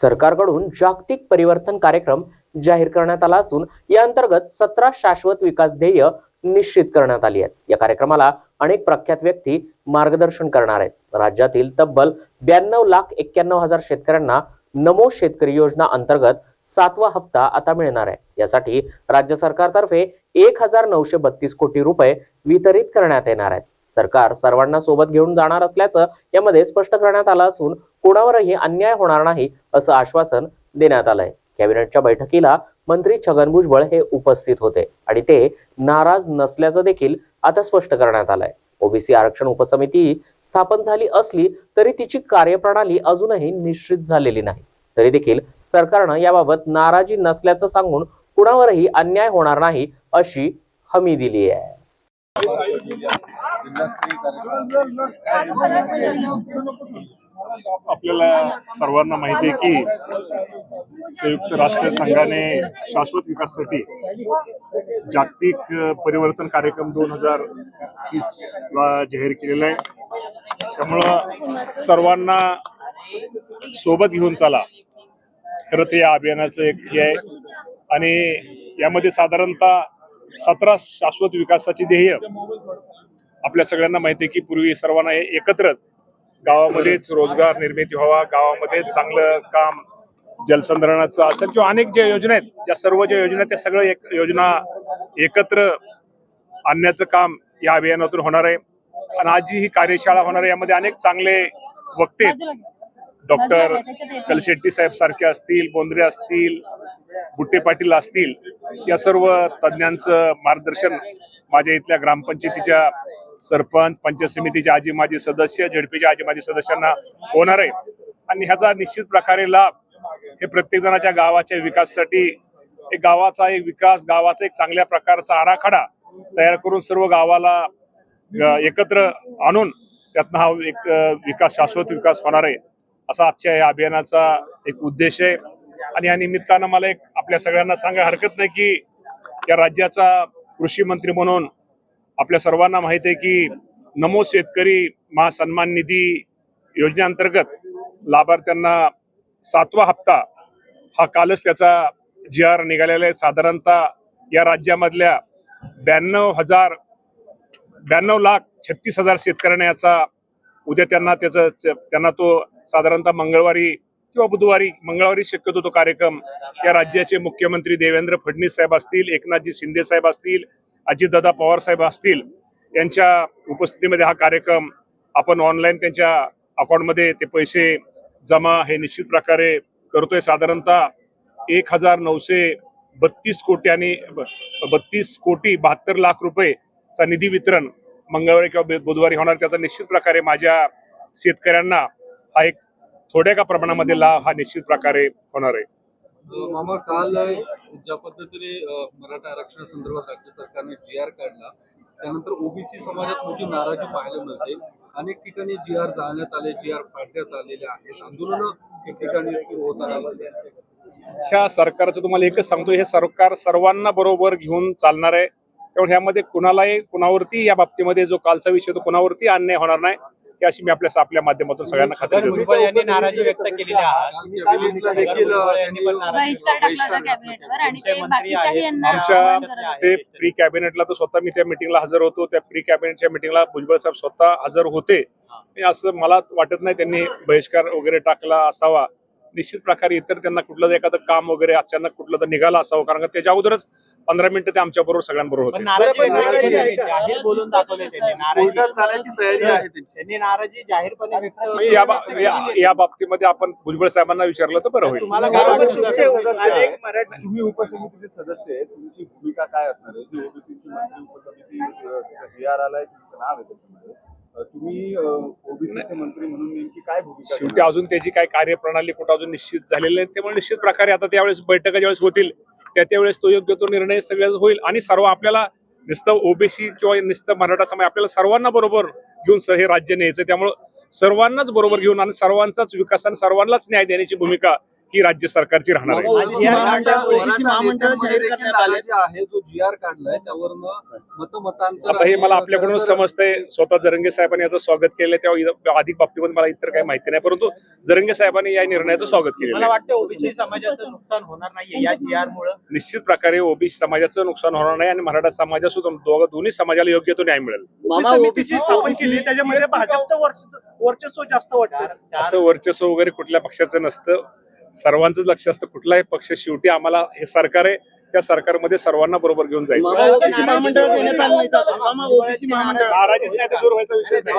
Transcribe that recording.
सरकारकडून जागतिक परिवर्तन कार्यक्रम जाहीर करण्यात आला असून या अंतर्गत सतरा शाश्वत विकास ध्येय निश्चित करण्यात आली आहेत. या कार्यक्रमाला अनेक प्रख्यात व्यक्ती मार्गदर्शन करणार आहेत. राज्यातील तब्बल ब्याण्णव लाख एक्क्याण्णव हजार शेतकऱ्यांना नमो शेतकरी योजना अंतर्गत सातवा हप्ता आता मिळणार आहे. यासाठी राज्य सरकारतर्फे एक हजार नऊशे बत्तीस कोटी रुपये वितरित करण्यात येणार आहेत. सरकार सर्वांना सोबत घेऊन जाणार असल्याचं यामध्ये स्पष्ट करण्यात आलं असून कोणावरही अन्याय होणार नाही असं आश्वासन देण्यात आलंय. कॅबिनेटच्या बैठकीला मंत्री छगन भुजबळ हे उपस्थित होते आणि ते नाराज नसल्याचं देखील आता स्पष्ट करण्यात आलंय. ओबीसी आरक्षण उपसमिती स्थापन झाली असली तरी तिची कार्यप्रणाली अजूनही निश्चित झालेली नाही. तरी देखील सरकारनं याबाबत नाराजी नसल्याचं सांगून कुणावरही अन्याय होणार नाही अशी हमी दिली आहे. आपल्याला सर्वांना माहिती आहे की संयुक्त राष्ट्र संघाने शाश्वत विकासासाठी जागतिक परिवर्तन कार्यक्रम दोन हजार वीस ला जाहीर केलेला आहे. त्यामुळं सर्वांना सोबत घेऊन चाला. खरं ते या अभियानाचं एक हे आहे. आणि यामध्ये साधारणतः सतरा शाश्वत विकासाची ध्येय आपल्या सगळ्यांना माहिती आहे की पूर्वी सर्वांना हे एकत्रच गावामध्येच रोजगार निर्मिती व्हावा गावामध्ये चांगलं काम जलसंधारणाचं असेल किंवा अनेक ज्या योजना आहेत ज्या सर्व ज्या योजना आहेत त्या सगळ्या एक योजना एकत्र आणण्याचं काम या अभियानातून होणार आहे आणि आज जी ही कार्यशाळा होणार आहे यामध्ये अनेक चांगले वक्ते आहेत. डॉक्टर कलशेट्टी साहेब सारखे असतील बोंद्रे असतील बुट्टे पाटील असतील या सर्व तज्ज्ञांचं मार्गदर्शन माझ्या इथल्या ग्रामपंचायतीच्या सरपंच पंचायत समितीचे आजी माजी सदस्य झेडपीचे आजी माजी सदस्यांना होणार आहे. आणि ह्याचा निश्चित प्रकारे लाभ हे प्रत्येक जणाच्या गावाच्या विकासासाठी एक गावाचा एक विकास गावाचा एक चांगल्या प्रकारचा आराखडा तयार करून सर्व गावाला एकत्र आणून त्यातनं हा एक विकास शाश्वत विकास होणार आहे असा आजच्या या अभियानाचा एक उद्देश आहे. आणि या निमित्तानं मला एक आपल्या सगळ्यांना सांगा हरकत नाही की या राज्याचा कृषी मंत्री म्हणून आपल्या सर्वांना माहिती आहे की नमो शेतकरी महासन्मान निधी योजनेअंतर्गत लाभार्थ्यांना सातवा हप्ता हा कालच त्याचा जी आर निघालेला आहे. साधारणतः या राज्यामधल्या ब्याण्णव हजार ब्याण्णव लाख छत्तीस हजार शेतकऱ्यांना याचा उद्या त्यांना त्याचं त्यांना तो साधारणतः मंगळवारी किंवा बुधवारी मंगळवारी शक्यतो तो कार्यक्रम या राज्याचे मुख्यमंत्री देवेंद्र फडणवीस साहेब असतील एकनाथजी शिंदे साहेब असतील अजितदादा पवार साहेब असतील यांच्या उपस्थितीमध्ये हा कार्यक्रम आपण ऑनलाईन त्यांच्या अकाउंटमध्ये ते पैसे जमा हे निश्चित प्रकारे करतोय. साधारणतः एक हजार नऊशे बत्तीस कोटी आणि बत्तीस कोटी बहात्तर लाख रुपयेचा निधी वितरण मंगळवारी किंवा बुधवारी होणार. त्याचा निश्चित प्रकारे माझ्या शेतकऱ्यांना हा एक थोड्या का प्रमाणामध्ये लाभ हा निश्चित प्रकारे होणार आहे. मामा काल ज्या पद्धतीने मराठा आरक्षण संदर्भात राज्य सरकारने जी आर काढला त्यानंतर ओबीसी समाजात मोठी नाराजी पाहायला मिळते. अनेक ठिकाणी जी आर जाळण्यात आले जी आर फाडण्यात आलेले आहेत. आंदोलन ठिकठिकाणी सुरू होताना दिसत. सरकारचं तुम्हाला एकच सांगतो हे सरकार सर्वांना बरोबर घेऊन चालणार आहे. त्यामुळे ह्यामध्ये कुणालाही कुणावरती या बाबतीमध्ये जो कालचा विषय तो कुणावरती अन्याय होणार नाही. ही अशी मी आपल्या आपल्या माध्यमातून सगळ्यांना खात्री देतो. यांनी नाराजी व्यक्त केलेली आमच्या. ते प्री कॅबिनेटला तर स्वतः मी त्या मिटिंगला हजर होतो. त्या प्री कॅबिनेटच्या मिटिंगला भुजबळ साहेब स्वतः हजर होते. आणि असं मला वाटत नाही त्यांनी बहिष्कार वगैरे टाकला असावा. निश्चित प्रकारे इतर त्यांना कुठलं एखादं काम वगैरे अचानक कुठलं तर निघालं असावं. कारण का त्याच्या अगोदरच पंधरा मिनिटं ते आमच्या बरोबर सगळ्यांबरोबर होते. नाराजी आहे आहे या बाबतीमध्ये आपण भुजबळ साहेबांना विचारलं तर बरं होईल. तुम्ही उपसमितीचे सदस्य आहे तुमची भूमिका काय असणार आहे? जी ओबीसीची मंत्री उपसमिती जी आर आलाय तुमचं नाव आहे त्याच्यामध्ये. अ, तुम्ही ओबीसीचे मंत्री म्हणून नेमकी काय भूमिका शेवटी? अजून त्याची काय कार्यप्रणाली कुठं अजून निश्चित झालेली नाही त्यामुळे निश्चित प्रकारे आता त्यावेळेस बैठका ज्यावेळेस होतील त्या त्यावेळेस तो योग्य तो निर्णय सगळ्याच होईल आणि सर्व आपल्याला नुसतं ओबीसी किंवा नुसतं मराठा समाज आपल्याला सर्वांना बरोबर घेऊन हे राज्य न्यायचं त्यामुळं सर्वांनाच बरोबर घेऊन आणि सर्वांचाच विकास आणि सर्वांनाच न्याय देण्याची भूमिका ही राज्य सरकारची राहणार आहे. आता हे मला आपल्याकडून समजतंय स्वतः जरंगे साहेबांनी याचं स्वागत केलं तेव्हा अधिक बाबतीमध्ये मला इतर काही माहिती नाही परंतु जरंगे साहेबांनी या निर्णयाचं स्वागत केलेलं मला वाटतं ओबीसी समाजाचं नुकसान होणार नाहीये या जी आर मुळे निश्चित प्रकारे ओबीसी समाजाचं नुकसान होणार नाही आणि मराठा समाजा सुद्धा दोघं दोन्ही समाजाला योग्य तो न्याय मिळेल. मामा समितीची स्थापन केली त्याच्यामध्ये भाजपचं वर्च- वर्चस्व जास्त वाटतं. असं वर्चस्व वगैरे कुठल्या पक्षाचं नसतं. सर्वांचंच लक्ष असतं. कुठलाही पक्ष शेवटी आम्हाला हे सरकार आहे. त्या सरकारमध्ये सर्वांना बरोबर घेऊन जायचं. नाराजीच नाही तर दूर व्हायचा विषय नाही.